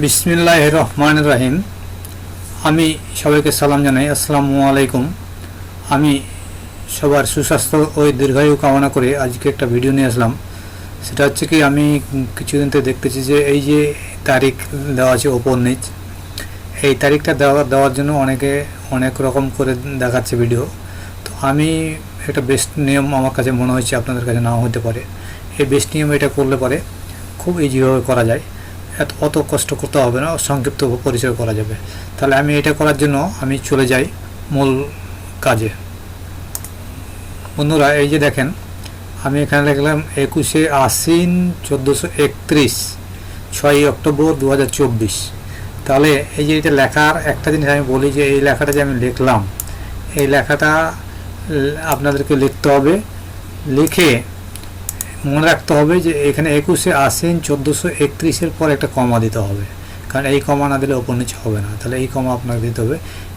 বিসমিল্লাহ রহমান রাহিম আমি সবাইকে সালাম জানাই, আসসালামু আলাইকুম। আমি সবার সুস্বাস্থ্য ও দীর্ঘায়ু কামনা করে আজকে একটা ভিডিও নিয়ে আসলাম। সেটা হচ্ছে কি, আমি কিছুদিন থেকে দেখতেছি যে এই যে তারিখ দেওয়া আছে ওপর নিচ এই তারিখটা দেওয়া, দেওয়ার জন্য অনেকে অনেক রকম করে দেখাচ্ছে ভিডিও। তো আমি একটা বেস্ট নিয়ম আমার কাছে মনে হয়েছে, আপনাদের কাছে নাও হতে পারে। এই বেস্ট নিয়ম এটা করলে পরে খুব ইজিভাবে করা যায়। এত, অত কষ্ট করতে হবে না, সংক্ষিপ্ত পরিচয় করা যাবে। তাহলে আমি এটা করার জন্য আমি চলে যাই মূল কাজে। বন্ধুরা, এই যে দেখেন, আমি এখানে লিখলাম একুশে আশ্বিন চোদ্দোশো একত্রিশ, ছয়ই অক্টোবর দু হাজার চব্বিশ। তাহলে এই যে এটা লেখার একটা জিনিস আমি বলি যে, এই লেখাটা যে আমি লিখলাম, এই লেখাটা আপনাদেরকে লিখতে হবে। লিখে মনে রাখতে হবে যে এখানে একুশে আশ্বিন চোদ্দোশো একত্রিশের পর একটা কমা দিতে হবে। কারণ এই কমা না দিলে ওপর নিচে হবে না। তাহলে এই কমা আপনাকে দিতে হবে।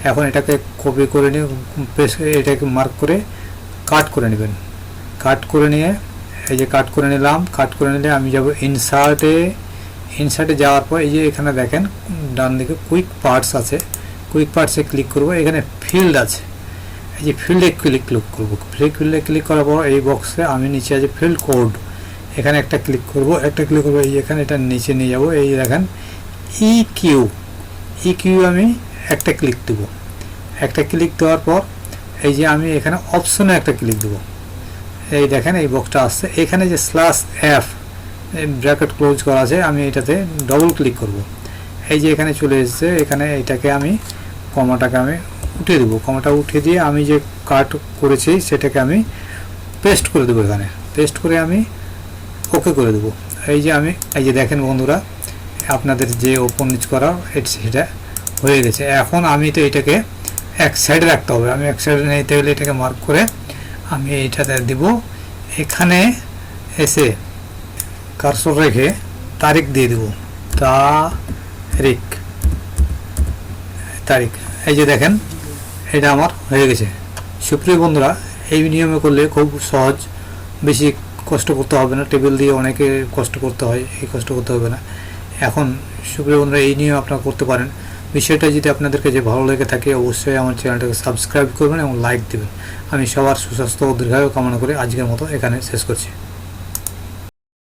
এখন এটাকে কপি করে নিয়ে এটাকে মার্ক করে কাট করে নেবেন। কাট করে নিয়ে, এই যে কাট করে নিলাম কাট করে নিলে আমি যাব ইনসার্টে ইনসার্টে যাওয়ার পর এই যে এখানে দেখেন, ডান দিকে কুইক পার্টস আছে। কুইক পার্টসে ক্লিক করব। এখানে ফিল্ড আছে। এই যে ফিল্ডে ক্লিক ক্লিক করব। ফিল্ডে ক্লিক করার পর এই বক্সে আমি নিচে আছে ফিল্ড কোড এখানে একটা ক্লিক করব, একটা ক্লিক করব, এই এখানে এটা নিচে নিয়ে যাব, এই দেখেন ই কিউ ই কিউ আমি একটা ক্লিক দেব। একটা ক্লিক দেওয়ার পর এই যে আমি এখানে অপশনে একটা ক্লিক দেবো। এই দেখেন, এই বক্সটা আসছে। এখানে যে স্ল্যাশ এফ ব্র্যাকেট ক্লোজ করা আছে, আমি এটাতে ডবল ক্লিক করব। এই যে এখানে চলে এসেছে, এখানে এটাকে আমি, কমাটাকে আমি উঠিয়ে দেবো। কমাটা উঠিয়ে দিয়ে আমি যে কাট করেছি সেটাকে আমি পেস্ট করে দেবো এখানে। পেস্ট করে আমি ওকে করে দেবো। এই যে আমি, এই যে দেখেন বন্ধুরা, আপনাদের যে ওপর নিচ করা সেটা হয়ে গেছে। এখন আমি তো এটাকে এক সাইডে রাখতে হবে। আমি এক সাইডে নিতে হলে এটাকে মার্ক করে আমি এইটাতে দিব। এখানে এসে কারসর রেখে তারিখ দিয়ে দেব। তারিখ। তারিখ। এই যে দেখেন এটা আমার হয়ে গেছে। সুপ্রিয় বন্ধুরা, এই নিয়মে করলে খুব সহজ, বেশি কষ্ট করতে হবে না। টেবিল দিয়ে অনেকে কষ্ট করতে হয়, এই কষ্ট করতে হবে না। এখন, সুপ্রিয় বন্ধুরা, এই নিয়ম আপনারা করতে পারেন। বিষয়টা যদি আপনাদেরকে যে ভালো লেগে থাকে, অবশ্যই আমার চ্যানেলটাকে সাবস্ক্রাইব করবেন এবং লাইক দেবেন। আমি সবার সুস্বাস্থ্য ও দীর্ঘায়ু কামনা করে আজকের মতো এখানে শেষ করছি।